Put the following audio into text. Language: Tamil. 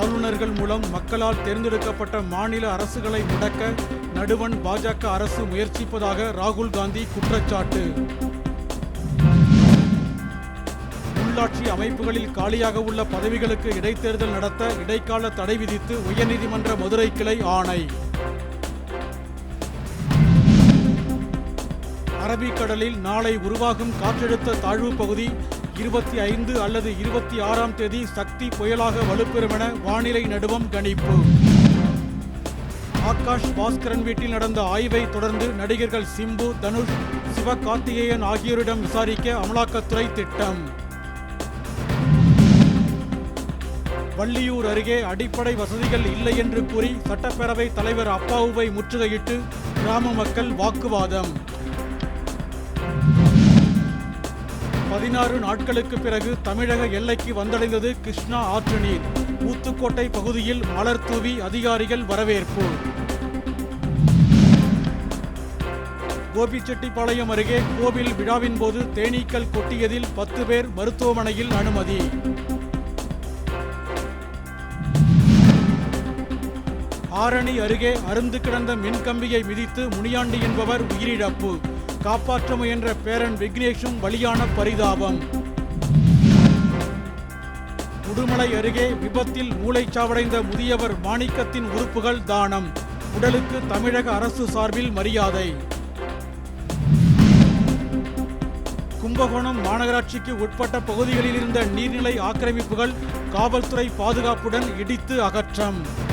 ஆளுநர்கள் மூலம் மக்களால் தேர்ந்தெடுக்கப்பட்ட மாநில அரசுகளை முடக்க நடுவண் பாஜக அரசு முயற்சிப்பதாக ராகுல் காந்தி குற்றச்சாட்டு. உள்ளாட்சி அமைப்புகளில் காலியாக உள்ள பதவிகளுக்கு இடைத்தேர்தல் நடத்த இடைக்கால தடை விதித்து உயர்நீதிமன்ற மதுரை கிளை ஆணை. அரபிக்கடலில் நாளை உருவாகும் காற்றழுத்த தாழ்வு பகுதி இருபத்தி ஐந்து அல்லது இருபத்தி ஆறாம் தேதி சக்தி புயலாக வலுப்பெறும் என வானிலை நடுவம் கணிப்பு. ஆகாஷ் பாஸ்கரன் வீட்டில் நடந்த ஆய்வை தொடர்ந்து நடிகர்கள் சிம்பு தனுஷ் சிவகார்த்திகேயன் ஆகியோரிடம் விசாரிக்க அமலாக்கத்துறை திட்டம். வள்ளியூர் அருகே அடிப்படை வசதிகள் இல்லை என்று கூறி சட்டப்பேரவை தலைவர் அப்பாவுவை முற்றுகையிட்டு கிராம மக்கள் வாக்குவாதம். பதினாறு நாட்களுக்கு பிறகு தமிழக எல்லைக்கு வந்தடைந்தது கிருஷ்ணா ஆற்று நீர் ஊத்துக்கோட்டை பகுதியில் மலர் தூவி அதிகாரிகள் வரவேற்பு. கோபிச்செட்டிப்பாளையம் அருகே கோவில் விழாவின் போது தேனீக்கள் கொட்டியதில் பத்து பேர் மருத்துவமனையில் அனுமதி. ஆரணி அருகே அருந்து கிடந்த மின்கம்பியை மிதித்து முனியாண்டி என்பவர் உயிரிழப்பு. காப்பாற்ற முயன்ற பேரன் விக்னேஷும் பலியான பரிதாபம். உடுமலை அருகே விபத்தில் மூளைச்சாவடைந்த முதியவர் மாணிக்கத்தின் உறுப்புகள் தானம். உடலுக்கு தமிழக அரசு சார்பில் மரியாதை. கும்பகோணம் மாநகராட்சிக்கு உட்பட்ட பகுதிகளில் இருந்த நீர்நிலை ஆக்கிரமிப்புகள் காவல்துறை பாதுகாப்புடன் இடித்து அகற்றம்.